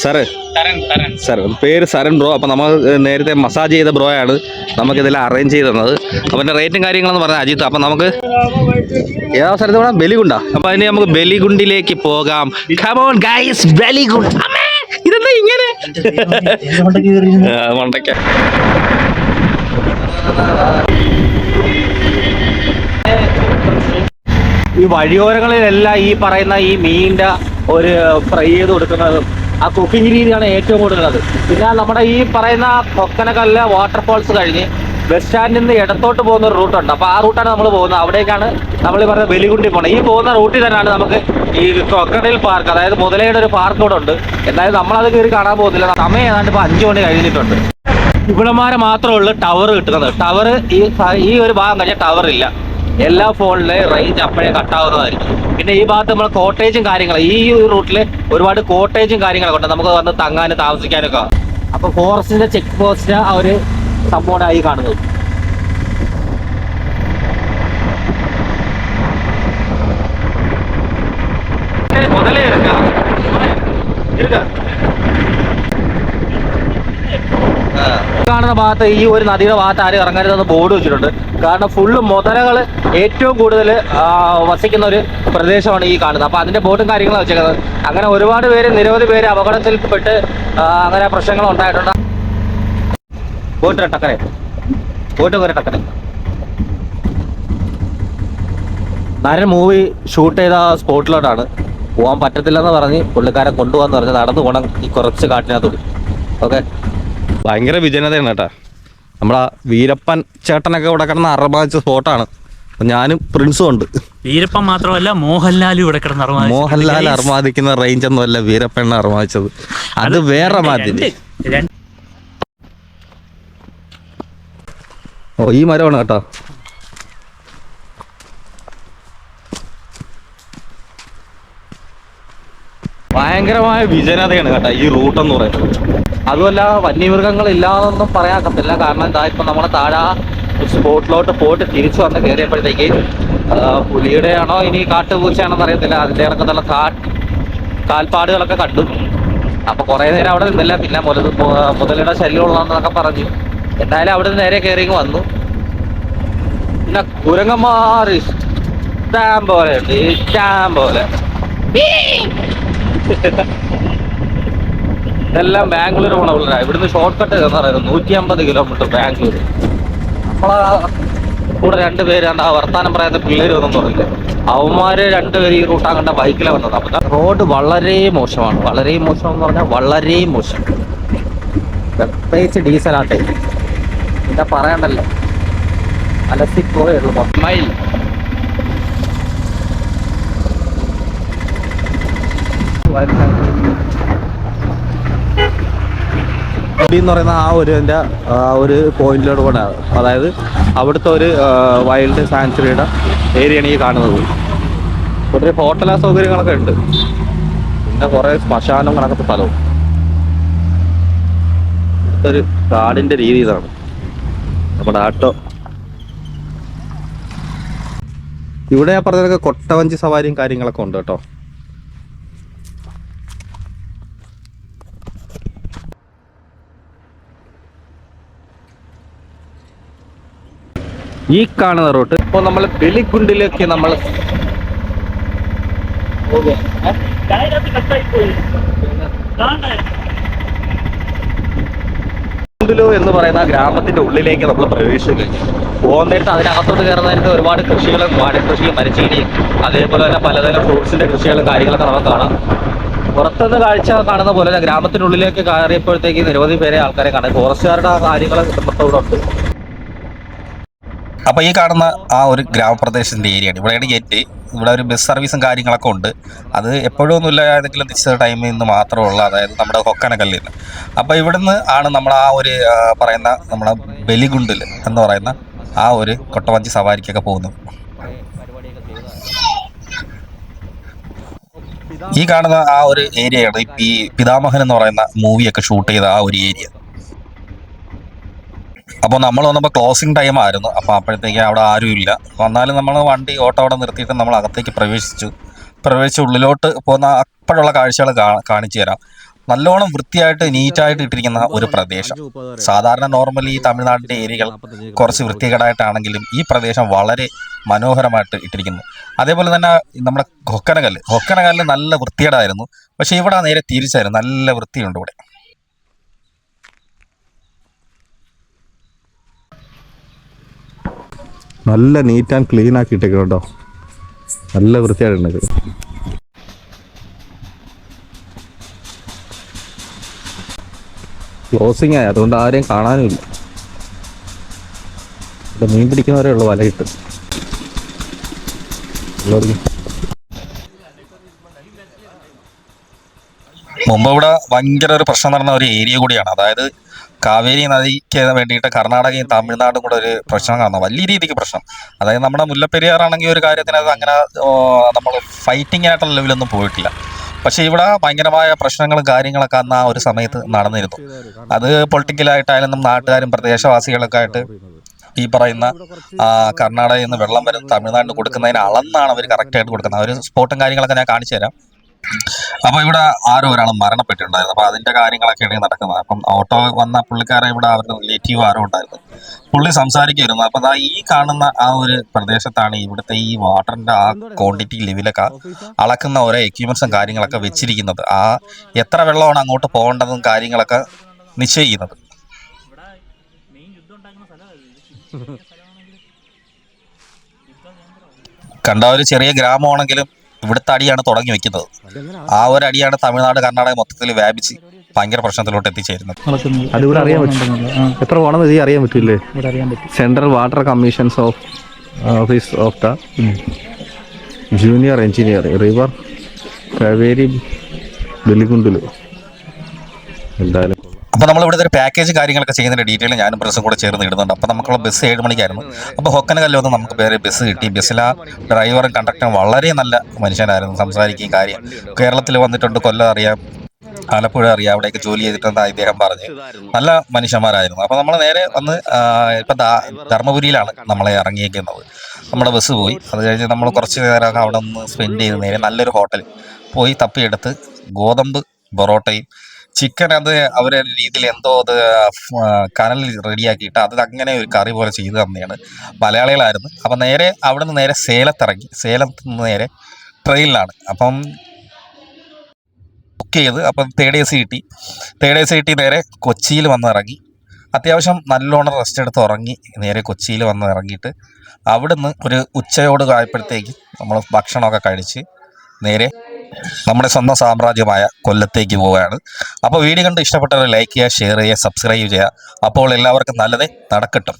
Sir. Sir പേര് Saran bro. അപ്പോൾ നമ്മൾ നേരത്തെ മസാജ് ചെയ്ത ബ്രോ ആണ്. നമുക്കിതെല്ലാം അറേഞ്ച് ചെയ്ത് തന്നത്. അപ്പോൾ എന്റെ റേറ്റും കാര്യങ്ങളെന്ന് പറഞ്ഞാൽ അജിത്ത്. അപ്പോൾ നമുക്ക് ഏതാ സ്ഥലത്ത് വേണം ബലികുണ്ട അപ്പോൾ അതിന് നമുക്ക് ബലികുണ്ടിലേക്ക് പോകാം. കമോൺ ഗൈസ് ബലികുണ്ട് അമ്മേ, ഇതെന്താ ഇങ്ങനെ? മണ്ടയ്ക്ക. ഈ വഴിയോരങ്ങളിലെല്ലാം ഈ പറയുന്ന ഈ മീനിന്റെ ഒരു ഫ്രൈ ചെയ്ത് കൊടുക്കുന്നതും. ആ കുക്കിംഗ് രീതിയാണ് ഏറ്റവും കൂടുതലത് പിന്നെ നമ്മുടെ ഈ പറയുന്ന കൊക്കനക്കല്ല വാട്ടർഫോൾസ് കഴിഞ്ഞ് ബസ് സ്റ്റാൻഡിൽ നിന്ന് ഇടത്തോട്ട് പോകുന്ന ഒരു റൂട്ടുണ്ട് അപ്പൊ ആ റൂട്ടാണ് നമ്മൾ പോകുന്നത്. അവിടേക്കാണ് നമ്മൾ ഈ പറഞ്ഞ വെലികുണ്ടി പോകണം ഈ പോകുന്ന റൂട്ടിൽ തന്നെയാണ് നമുക്ക് ഈ കൊക്കടയിൽ പാർക്ക് അതായത് മുതലയുടെ ഒരു പാർക്ക് കൂടെ ഉണ്ട്. എന്തായാലും നമ്മളത് കയറി കാണാൻ പോകുന്നില്ല. സമയം ഏതാണ്ട് ഇപ്പൊ അഞ്ചു മണി കഴിഞ്ഞിട്ടുണ്ട്. ഇവിടമാരെ മാത്രമേ ഉള്ളൂ ടവർ കിട്ടുന്നത്. ടവർ ഈ ഈ ഒരു ഭാഗം കഴിഞ്ഞാൽ ടവർ ഇല്ല. എല്ലാ ഫോണിലെ റേഞ്ച് അപ്പോഴേ കട്ടാവുന്നതായിരിക്കും പിന്നെ ഈ ഭാഗത്ത് നമ്മൾ കോട്ടേജും കാര്യങ്ങളും ഈ റൂട്ടിൽ ഒരുപാട് കോട്ടേജും കാര്യങ്ങളൊക്കെ ഉണ്ട്. നമുക്ക് വന്ന് തങ്ങാനും താമസിക്കാനൊക്കെ. അപ്പൊ ഫോറസ്റ്റിന്റെ ചെക്ക് പോസ്റ്റ് ആ ഒരു സംഭവമായി കാണുന്നത്. മുതലേ എടുക്കാം. എടുക്കാം കാണുന്ന ഭാഗത്ത് ഈ ഒരു നദിയുടെ ഭാഗത്ത് ആരും ഇറങ്ങരുതെന്ന് ബോർഡ് വെച്ചിട്ടുണ്ട്. കാരണം ഫുള്ള് മുതലകൾ ഏറ്റവും കൂടുതൽ വസിക്കുന്ന ഒരു പ്രദേശമാണ് ഈ കാണുന്നത്. അപ്പൊ അതിന്റെ ബോർഡും കാര്യങ്ങളും വെച്ചേക്കുന്നത്. അങ്ങനെ ഒരുപാട് പേര് നിരവധി പേര് അപകടത്തിൽപ്പെട്ട് അങ്ങനെ പ്രശ്നങ്ങൾ ഉണ്ടായിട്ടുണ്ട്. ബോട്ട് ടക്കരെ ബോട്ട് വരെ ടക്കരെ നരൻ മൂവി ഷൂട്ട് ചെയ്ത സ്പോട്ടിലോട്ടാണ്. പോകാൻ പറ്റത്തില്ലെന്ന് പറഞ്ഞ് പുള്ളിക്കാരെ കൊണ്ടുപോകാന്ന് പറഞ്ഞ് നടന്നു പോകണം ഈ കുറച്ച് കാട്ടിനകത്തോട് ഓക്കെ ഭയങ്കര വിജനതയാണ് കേട്ടാ. നമ്മളാ വീരപ്പൻ ചേട്ടനൊക്കെ ഇവിടെ കിടന്ന് അറബാദിച്ച സ്പോട്ടാണ്. ഞാനും പ്രിൻസും ഉണ്ട്. വീരപ്പൻ മാത്രമല്ല മോഹൻലാലും ഇവിടെ കിടന്ന് മോഹൻലാൽ അർമാദിക്കുന്ന റേഞ്ച് ഒന്നും അല്ല വീരപ്പണ്ണ അർമാദിച്ചത് അത് വേറെ മാതിരി. ഓ ഈ മരമാണ് കേട്ടോ. ഭയങ്കരമായ വിജനതയാണ് കേട്ടോ ഈ റൂട്ട് എന്ന് പറയുന്നത്. അതുമല്ല വന്യമൃഗങ്ങൾ ഇല്ലാതൊന്നും പറയാക്കത്തില്ല കാരണം എന്താ ഇപ്പൊ നമ്മുടെ താഴെ സ്പോട്ടിലോട്ട് പോയിട്ട് തിരിച്ചു വന്ന് കയറിയപ്പോഴത്തേക്ക് പുലിയുടെ ആണോ ഇനി കാട്ടുപൂച്ചയാണോ അറിയത്തില്ല. അതിന്റെ ഇറക്കത്തുള്ള കാ കാൽപ്പാടുകളൊക്കെ കണ്ടു. അപ്പൊ കുറെ നേരം അവിടെ നിന്നില്ല. പിന്നെ മുതൽ മുതലയുടെ ശല്യമുള്ളതെന്നൊക്കെ പറഞ്ഞു. എന്തായാലും അവിടെ നിന്ന് നേരെ കയറി വന്നു. പിന്നെ കുരങ്ങന്മാർ ഇഷ്ടം പോലെ ഇഷ്ടം പോലെ. ഇതെല്ലാം ബാംഗ്ലൂർ പോണ പിള്ളേരാ ഇവിടുന്ന് ഷോർട്ട് കട്ട് പറയുന്നത് നൂറ്റി അമ്പത് കിലോമീറ്റർ ബാംഗ്ലൂർ നമ്മളാ കൂടെ രണ്ടുപേര് ആ വർത്താനം പറയാത്ത പിള്ളേര് ഒന്നും തുടങ്ങി അവന്മാര് രണ്ടുപേര് ഈ റൂട്ട് അങ്ങോട്ട് ബൈക്കിലെ വന്നത്. അപ്പൊ റോഡ് വളരെ മോശമാണ്. വളരെ മോശം എന്ന് പറഞ്ഞാൽ വളരെ മോശം. പ്രത്യേകിച്ച് ഡീസലാട്ടെ പിന്നെ പറയണ്ടല്ലോ. അലസിപ്പോയേ ഉള്ളൂ. എന്ന് പറയുന്ന ആ ഒരു എന്റെ ഒരു പോയിന്റിലോട്ട് കൂടെ അതായത് അവിടുത്തെ ഒരു വൈൽഡ് സാങ്ച്വറിയുടെ ഏരിയയാണ് ഈ കാണുന്നത്. ഒത്തിരി ഹോട്ടൽ സൗകര്യങ്ങളൊക്കെ ഉണ്ട്. പിന്നെ കുറേ ശ്മശാനം കണക്കത്തെ സ്ഥലവും. ഒരു കാടിന്റെ രീതി ഇതാണ്. നമ്മുടെ ആട്ടോ. ഇവിടെ ഞാൻ പറഞ്ഞതൊക്കെ കൊട്ടവഞ്ചി സവാരിയും കാര്യങ്ങളൊക്കെ ഉണ്ട് കേട്ടോ. ഈ കാണുന്ന റൂട്ട്. ഇപ്പോൾ നമ്മൾ ബലിഗുണ്ടിലേക്ക് നമ്മൾ എന്ന് പറയുന്ന ഗ്രാമത്തിന്റെ ഉള്ളിലേക്ക് നമ്മൾ പ്രവേശിച്ചു പോന്നിട്ട് അതിനകത്തോട്ട് കയറുന്നതിന് ഒരുപാട് കൃഷികളും വാഴക്കൃഷിയും മരച്ചീനിയും അതേപോലെ തന്നെ പലതരം ഫ്രൂട്ട്സിന്റെ കൃഷികളും കാര്യങ്ങളൊക്കെ നമുക്ക് കാണാം. പുറത്തുനിന്ന് കാഴ്ച കാണുന്ന പോലെ ഗ്രാമത്തിനുള്ളിലേക്ക് കയറിയപ്പോഴത്തേക്ക് നിരവധി പേരെ ആൾക്കാരെ കാണാം. ഫോറസ്റ്റുകാരുടെ കാര്യങ്ങൾ ഇവിടെ ഉണ്ട്. അപ്പോൾ ഈ കാണുന്ന ആ ഒരു ഗ്രാമപ്രദേശത്തിന്റെ ഏരിയയാണ് ഇവിടെയാണ് ഗേറ്റ് ഇവിടെ ഒരു ബസ് സർവീസും കാര്യങ്ങളൊക്കെ ഉണ്ട്. അത് എപ്പോഴും ഒന്നുമില്ല ഏതെങ്കിലും നിശ്ചിത ടൈമിൽ നിന്ന് മാത്രമുള്ള അതായത് നമ്മുടെ കൊക്കനക്കല്ലിൽ നിന്ന് അപ്പോൾ ഇവിടുന്ന് ആണ് നമ്മൾ ആ ഒരു പറയുന്ന നമ്മുടെ ബലിഗുണ്ടിൽ എന്ന് പറയുന്ന ആ ഒരു കൊട്ടവഞ്ചി സവാരിക്കൊക്കെ പോകുന്നത്. ഈ കാണുന്ന ആ ഒരു ഏരിയയാണ് ഈ പിതാമഹൻ എന്ന് പറയുന്ന മൂവിയൊക്കെ ഷൂട്ട് ചെയ്ത ആ ഒരു ഏരിയ അപ്പോൾ നമ്മൾ വന്നപ്പോൾ ക്ലോസിംഗ് ടൈം ആയിരുന്നു. അപ്പോൾ അപ്പോഴത്തേക്ക് അവിടെ ആരും ഇല്ല. വന്നാലും നമ്മൾ വണ്ടി ഓട്ടോ അവിടെ നിർത്തിയിട്ട് നമ്മൾ അകത്തേക്ക് പ്രവേശിച്ചു. പ്രവേശിച്ച് ഉള്ളിലോട്ട് പോകുന്ന അപ്പോഴുള്ള കാഴ്ചകൾ കാണിച്ചു തരാം. നല്ലോണം വൃത്തിയായിട്ട് നീറ്റായിട്ട് ഇട്ടിരിക്കുന്ന ഒരു പ്രദേശം. സാധാരണ നോർമലി തമിഴ്നാടിന്റെ ഏരിയകൾ കുറച്ച് വൃത്തികേടായിട്ടാണെങ്കിലും ഈ പ്രദേശം വളരെ മനോഹരമായിട്ട് ഇട്ടിരിക്കുന്നു. അതേപോലെ തന്നെ നമ്മുടെ ഹൊക്കനകല്ല് ഹൊക്കനകല്ല് നല്ല വൃത്തികേടായിരുന്നു. പക്ഷേ ഇവിടെ നേരെ തിരിച്ചായിരുന്നു. നല്ല വൃത്തിയുണ്ട് ഇവിടെ. നല്ല നീറ്റ് ആൻഡ് ക്ലീൻ ആക്കി ഇട്ടേക്കണം കേട്ടോ നല്ല വൃത്തിയായിട്ടുണ്ട് ക്ലോസിങ് ആയി അതുകൊണ്ട് ആരെയും കാണാനുമില്ല. ഇവിടെ മീൻ പിടിക്കുന്നവരേ ഉള്ളു വല ഇട്ട്. മുമ്പ് ഇവിടെ ഭയങ്കര ഒരു പ്രശ്നം നടന്ന ഒരു ഏരിയ കൂടിയാണ്. അതായത് കാവേരി നദിക്ക് വേണ്ടിയിട്ട് കർണാടകയും തമിഴ്നാടും കൂടെ ഒരു പ്രശ്നം കാണുന്നത് വലിയ രീതിക്ക് പ്രശ്നം. അതായത് നമ്മുടെ മുല്ലപ്പെരിയാറാണെങ്കിൽ ഒരു കാര്യത്തിന് അത് അങ്ങനെ നമ്മൾ ഫൈറ്റിംഗ് ആയിട്ടുള്ള ലെവലൊന്നും പോയിട്ടില്ല. പക്ഷേ ഇവിടെ ഭയങ്കരമായ പ്രശ്നങ്ങളും കാര്യങ്ങളൊക്കെ അന്ന് ആ ഒരു സമയത്ത് നടന്നിരുന്നു. അത് പൊളിറ്റിക്കലായിട്ടായാലും നാട്ടുകാരും പ്രദേശവാസികളൊക്കെ ആയിട്ട് ഈ പറയുന്ന ആ, കർണാടകയിൽ നിന്ന് വെള്ളം വരുന്ന തമിഴ്നാടിന് കൊടുക്കുന്നതിന് അളന്നാണ് അവർ കറക്റ്റായിട്ട് കൊടുക്കുന്നത്. അവർ സ്പോട്ടും കാര്യങ്ങളൊക്കെ ഞാൻ കാണിച്ചു തരാം അപ്പൊ ഇവിടെ ആരോ ഒരാൾ മരണപ്പെട്ടിട്ടുണ്ടായിരുന്നു. അപ്പൊ അതിന്റെ കാര്യങ്ങളൊക്കെയാണ് നടക്കുന്നത്. അപ്പം ഓട്ടോ വന്ന പുള്ളിക്കാരൻ ഇവിടെ അവരുടെ റിലേറ്റീവ് ആരോ ഉണ്ടായിരുന്നു. പുള്ളി സംസാരിക്കുമായിരുന്നു അപ്പൊ ദാ ഈ കാണുന്ന ആ ഒരു പ്രദേശത്താണ് ഇവിടുത്തെ ഈ വാട്ടറിന്റെ ആ ക്വാണ്ടിറ്റി ലെവലൊക്കെ അളക്കുന്ന ഓരോ എക്യുപ്മെന്റ്സും കാര്യങ്ങളൊക്കെ വെച്ചിരിക്കുന്നത്. ആ എത്ര വെള്ളമാണ് അങ്ങോട്ട് പോകേണ്ടതും കാര്യങ്ങളൊക്കെ നിശ്ചയിക്കുന്നത്. കണ്ട ഒരു ചെറിയ ഗ്രാമമാണെങ്കിലും ഇവിടുത്തെ അടിയാണ് തുടങ്ങി വെക്കുന്നത്. ആ ഒരു അടിയാണ് തമിഴ്നാട് കർണാടക മൊത്തത്തിൽ വ്യാപിച്ച് ഭയങ്കര പ്രശ്നത്തിലോട്ട് എത്തിച്ചേരുന്നത്. അതിവിടെ അറിയാൻ പറ്റും. എത്ര ഇത് അറിയാൻ പറ്റില്ലേ? Central water commissions of office of the junior engineer river Kaveri വെലികുണ്ടിൽ എന്തായാലും അപ്പൊ നമ്മൾ ഇവിടുത്തെ ഒരു പാക്കേജ് കാര്യങ്ങളൊക്കെ ചെയ്യുന്നതിന്റെ ഡീറ്റെയിൽ ഞാനും പ്രസും കൂടെ ചേർന്ന് ഇടുന്നുണ്ട്. അപ്പോൾ നമുക്കുള്ള ബസ് ഏഴ് മണിക്കായിരുന്നു. അപ്പൊ ഹൊക്കനകല്ല് വന്ന് നമുക്ക് വേറെ ബസ് കിട്ടി. ബസ്സിലെ ഡ്രൈവറും കണ്ടക്ടറും വളരെ നല്ല മനുഷ്യനായിരുന്നു. സംസാരിക്കുകയും കാര്യം. കേരളത്തിൽ വന്നിട്ടുണ്ട്. കൊല്ലം അറിയാം. ആലപ്പുഴ അറിയാം. അവിടെയൊക്കെ ജോലി ചെയ്തിട്ടുണ്ട് ഇദ്ദേഹം പറഞ്ഞ്. നല്ല മനുഷ്യന്മാരായിരുന്നു. അപ്പോൾ നമ്മൾ നേരെ വന്ന് ഇപ്പം ധർമ്മപുരിയിലാണ് നമ്മളെ ഇറങ്ങിയേക്കുന്നത് നമ്മുടെ ബസ് പോയി. അത് കഴിഞ്ഞ് നമ്മൾ കുറച്ച് നേരം അവിടെ നിന്ന് സ്പെൻഡ് ചെയ്ത് നേരെ നല്ലൊരു ഹോട്ടൽ പോയി തപ്പിയെടുത്ത് ഗോതമ്പ് പൊറോട്ടയും ചിക്കൻ അത് അവരെ രീതിയിൽ എന്തോ അത് കനലിൽ റെഡിയാക്കിയിട്ട് അത് അങ്ങനെ ഒരു കറി പോലെ ചെയ്തു തന്നെയാണ് മലയാളികളായിരുന്നു. അപ്പം നേരെ അവിടെ നിന്ന് നേരെ സേലത്തിറങ്ങി സേലത്ത് നിന്ന് നേരെ ട്രെയിനിലാണ്. അപ്പം ബുക്ക് ചെയ്ത് അപ്പം തേർഡ് എ സി കിട്ടി തേർഡ് എ സി കിട്ടി നേരെ കൊച്ചിയിൽ വന്ന് ഇറങ്ങി. അത്യാവശ്യം നല്ലോണം റെസ്റ്റ് എടുത്ത് ഉറങ്ങി. നേരെ കൊച്ചിയിൽ വന്ന് ഇറങ്ങിയിട്ട് അവിടുന്ന് ഒരു ഉച്ചയോട് ആയപ്പോഴത്തേക്ക് നമ്മൾ ഭക്ഷണമൊക്കെ കഴിച്ച് നേരെ നമ്മുടെ സ്വന്തം സാമ്രാജ്യമായ കൊല്ലത്തേക്ക് പോവുകയാണ്. അപ്പോൾ വീഡിയോ കണ്ട് ഇഷ്ടപ്പെട്ടവർ ലൈക്ക് ചെയ്യുക ഷെയർ ചെയ്യുക സബ്സ്ക്രൈബ് ചെയ്യുക. അപ്പോൾ എല്ലാവർക്കും നല്ലതേ നടക്കട്ടും.